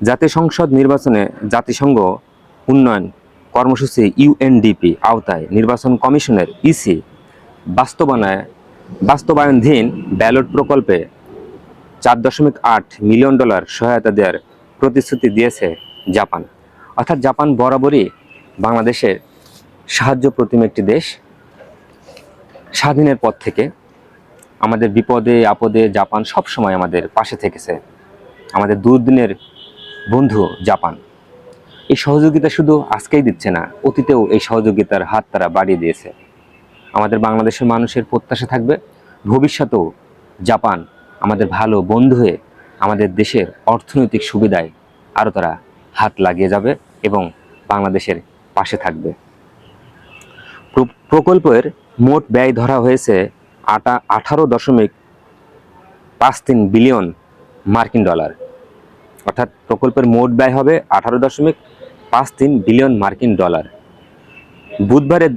জাতীয় সংসদ নির্বাচনে জাতিসংঘ উন্নয়ন কর্মসূচি ইউএনডিপি আওতায় নির্বাচন কমিশনের ইসি বাস্তবায়নে বাস্তবায়নধীন ব্যালট প্রকল্পে চার দশমিক আট মিলিয়ন ডলার সহায়তা দেওয়ার প্রতিশ্রুতি দিয়েছে জাপান। অর্থাৎ জাপান বরাবরই বাংলাদেশের সাহায্য প্রতিম একটি দেশ। স্বাধীনের পর থেকে আমাদের বিপদে, আপদে জাপান সব সময় আমাদের পাশে থেকেছে। আমাদের দুর্দিনের বন্ধু, জাপান। এই সহযোগিতা শুধু আজকেই দিচ্ছে না, অতীতেও এই সহযোগিতার হাত তারা বাড়িয়ে দিয়েছে। আমাদের বাংলাদেশের মানুষের প্রত্যাশা থাকবে, ভবিষ্যতেও জাপান আমাদের ভালো বন্ধু হয়ে আমাদের দেশের অর্থনৈতিক সুবিধায় আরও তারা হাত লাগিয়ে যাবে এবং বাংলাদেশের পাশে থাকবে। প্রকল্পের মোট ব্যয় ধরা হয়েছে আটা, আঠারো দশমিক পাঁচ তিন বিলিয়ন মার্কিন ডলার। অর্থাৎ প্রকল্পের মোট ব্যয় হবে আঠারো দশমিক পাঁচ তিন বিলিয়ন মার্কিন ডলার। বুধবারে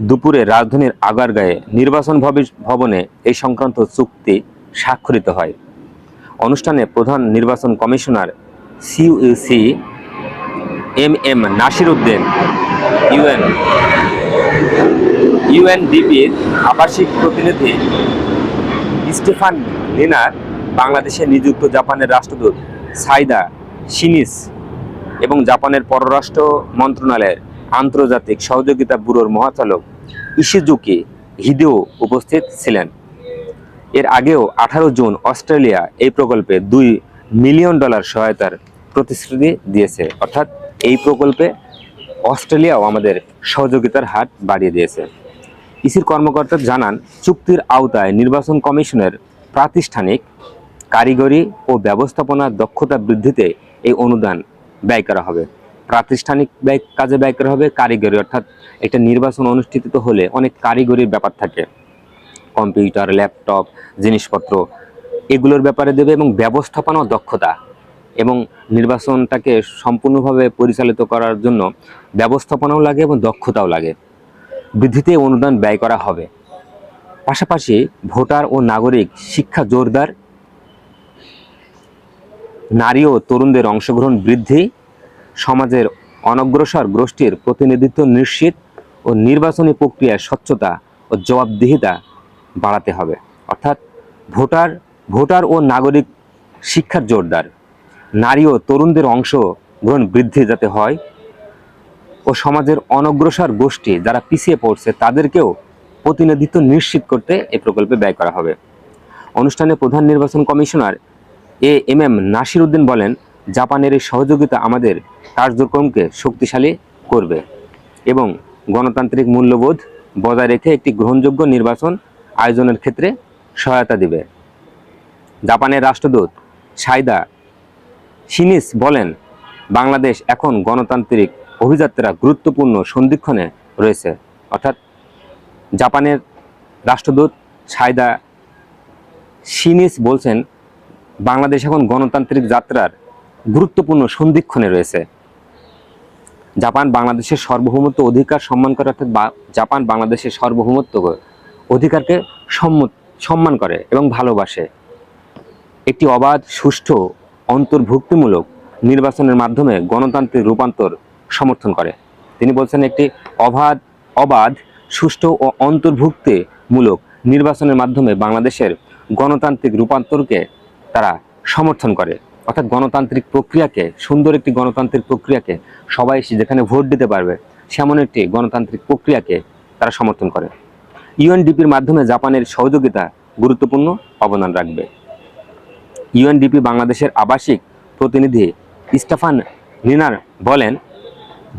দুপুরে রাজধানীর আগারগাঁয়ে নির্বাচন ভবি- ভবনে এই সংক্রান্ত চুক্তি স্বাক্ষরিত হয়। অনুষ্ঠানে প্রধান নির্বাচন commissioner সিইউসি M M Nasir Uddin UN ইউএনডিপির আবাসিক প্রতিনিধি স্টেফান লিনার, বাংলাদেশে নিযুক্ত জাপানের রাষ্ট্রদূত সাইদা, শিনিস এবং জাপানের পররাষ্ট্র মন্ত্রণালয়ের আন্তর্জাতিক সহযোগিতা ব্যুরোর মহাচালক ইশিজুকি হিদেও উপস্থিত ছিলেন। এর আগেও আঠারো জুন অস্ট্রেলিয়া এই প্রকল্পে দুই মিলিয়ন ডলার সহায়তার প্রতিশ্রুতি দিয়েছে। অর্থাৎ এই প্রকল্পে অস্ট্রেলিয়াও আমাদের সহযোগিতার হাত বাড়িয়ে দিয়েছে। ইসির কর্মকর্তা জানান, চুক্তির আওতায় নির্বাচন কমিশনের প্রাতিষ্ঠানিক কারিগরি ও ব্যবস্থাপনা দক্ষতা বৃদ্ধিতে এই অনুদান ব্যয় করা হবে। প্রাতিষ্ঠানিক ব্যয়, কাজে ব্যয় করা হবে কারিগরি, অর্থাৎ একটা নির্বাচন অনুষ্ঠিত হলে অনেক কারিগরির ব্যাপার থাকে। কম্পিউটার, ল্যাপটপ, জিনিসপত্র, এগুলোর ব্যাপারে দেবে এবং ব্যবস্থাপনা দক্ষতা এবং নির্বাচনটাকে সম্পূর্ণভাবে পরিচালিত করার জন্য ব্যবস্থাপনাও লাগে এবং দক্ষতাও লাগে। বৃদ্ধিতে অনুদান ব্যয় করা হবে। পাশাপাশি ভোটার ও নাগরিক শিক্ষা জোরদার নারী ও তরুণদের অংশগ্রহণ বৃদ্ধি, সমাজের অনগ্রসর গোষ্ঠীর প্রতিনিধিত্ব নিশ্চিত ও নির্বাচনী প্রক্রিয়ার স্বচ্ছতা ও জবাবদিহিতা বাড়াতে হবে। অর্থাৎ ভোটার ভোটার ও নাগরিক শিক্ষার জোরদার। নারী ও তরুণদের অংশগ্রহণ বৃদ্ধি যাতে হয় ও সমাজের অনগ্রসর গোষ্ঠী যারা পিছিয়ে পড়ছে তাদেরকেও প্রতিনিধিত্ব নিশ্চিত করতে এই প্রকল্পে ব্যয় করা হবে। অনুষ্ঠানে প্রধান নির্বাচন commissioner A M M Nasir Uddin বলেন, জাপানের এই সহযোগিতা আমাদের কার্যক্রমকে শক্তিশালী করবে এবং গণতান্ত্রিক মূল্যবোধ বজায় রেখে একটি গ্রহণযোগ্য নির্বাচন আয়োজনের ক্ষেত্রে সহায়তা দিবে। জাপানের রাষ্ট্রদূত সাইদা সিনিস বলেন, বাংলাদেশ এখন গণতান্ত্রিক অভিযাত্রা গুরুত্বপূর্ণ সন্ধিক্ষণে রয়েছে। অর্থাৎ জাপানের রাষ্ট্রদূত সাইদা শিনিস বলছেন বাংলাদেশ এখন গণতান্ত্রিক যাত্রার গুরুত্বপূর্ণ সন্ধিক্ষণে রয়েছে। জাপান বাংলাদেশের সার্বভৌমত্ব অধিকার সম্মান করে, অর্থাৎ জাপান বাংলাদেশের সার্বভৌমত্ব অধিকারকে সম্মান করে এবং ভালোবাসে। একটি অবাধ, সুষ্ঠু, অন্তর্ভুক্তিমূলক নির্বাচনের মাধ্যমে গণতান্ত্রিক রূপান্তর সমর্থন করে। তিনি বলছেন, একটি অবাধ অবাধ, সুষ্ঠু ও অন্তর্ভুক্তিমূলক নির্বাচনের মাধ্যমে বাংলাদেশের গণতান্ত্রিক রূপান্তরকে তারা সমর্থন করে। অর্থাৎ গণতান্ত্রিক প্রক্রিয়াকে, সুন্দর একটি গণতান্ত্রিক প্রক্রিয়াকে সবাই এসে যেখানে ভোট দিতে পারবে, সেমন একটি গণতান্ত্রিক প্রক্রিয়াকে তারা সমর্থন করে। ইউএনডিপির মাধ্যমে জাপানের সহযোগিতা গুরুত্বপূর্ণ অবদান রাখবে। ইউএনডিপি বাংলাদেশের আবাসিক প্রতিনিধি স্টেফান লিনার বলেন,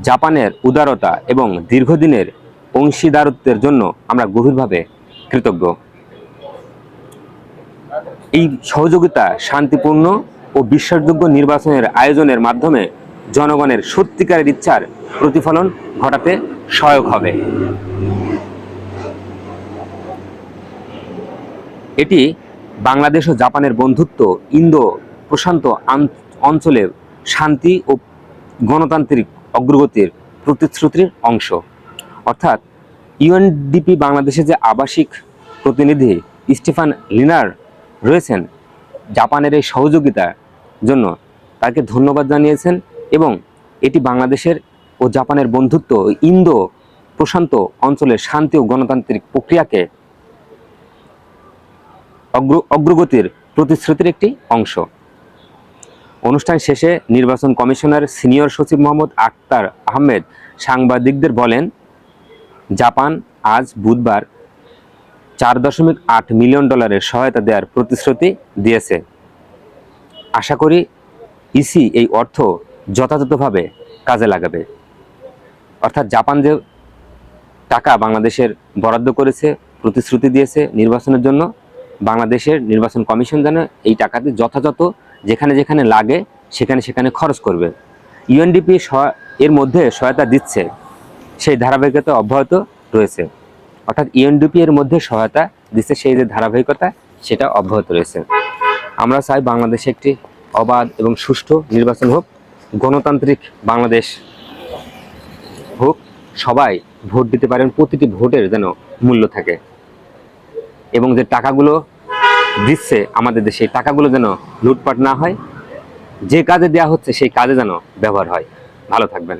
জাপানের উদারতা এবং দীর্ঘদিনের অংশীদারত্বের জন্য আমরা গভীরভাবে কৃতজ্ঞ। এই সহযোগিতা শান্তিপূর্ণ ও বিশ্বাসযোগ্য নির্বাচনের আয়োজনের মাধ্যমে জনগণের সত্যিকারের ইচ্ছার প্রতিফলন ঘটাতে সহায়ক হবে। এটি বাংলাদেশ ও জাপানের বন্ধুত্ব, ইন্দো প্রশান্ত অঞ্চলে শান্তি ও গণতান্ত্রিক অগ্রগতির প্রতিশ্রুতির অংশ। অর্থাৎ ইউএনডিপি বাংলাদেশের যে আবাসিক প্রতিনিধি স্টিফান লিনার রয়েছেন। জাপানের এই সহযোগিতার জন্য তাকে ধন্যবাদ জানিয়েছেন এবং এটি বাংলাদেশের ও জাপানের বন্ধুত্ব ইন্দো প্রশান্ত অঞ্চলের শান্তি ও গণতান্ত্রিক প্রক্রিয়াকে অগ্র, অগ্রগতির প্রতিশ্রুতির একটি অংশ। অনুষ্ঠান শেষে নির্বাচন কমিশনার সিনিয়র সচিব মোহাম্মদ আক্তার আহমেদ সাংবাদিকদের বলেন, জাপান আজ বুধবার চার দশমিক আট মিলিয়ন ডলারের সহায়তা দেওয়ার প্রতিশ্রুতি দিয়েছে। আশা করি ইসি এই অর্থ যথাযথভাবে কাজে লাগাবে। অর্থাৎ জাপান যে টাকা বাংলাদেশের বরাদ্দ করেছে, প্রতিশ্রুতি দিয়েছে নির্বাচনের জন্য, বাংলাদেশের নির্বাচন কমিশন যেন এই টাকাটি যথাযথ যেখানে যেখানে লাগে, সেখানে সেখানে খরচ করবে। ইউএনডিপি এর মধ্যে সহায়তা দিচ্ছে। সেই ধারাবাহিকতা অব্যাহত রয়েছে। অর্থাৎ ইউএনডিপি এর মধ্যে সহায়তা দিচ্ছে সেই যে ধারাবাহিকতা, সেটা অব্যাহত রয়েছে। আমরা চাই বাংলাদেশে একটি অবাধ এবং সুষ্ঠু নির্বাচন হোক, গণতান্ত্রিক বাংলাদেশ হোক, সবাই ভোট দিতে পারেন, প্রতিটি ভোটের যেন মূল্য থাকে। এবং যে টাকাগুলো দিচ্ছে আমাদের দেশে টাকাগুলো যেন লুটপাট না হয়, যে কাজে দেওয়া হচ্ছে সেই কাজে যেন ব্যবহার হয়। ভালো থাকবেন।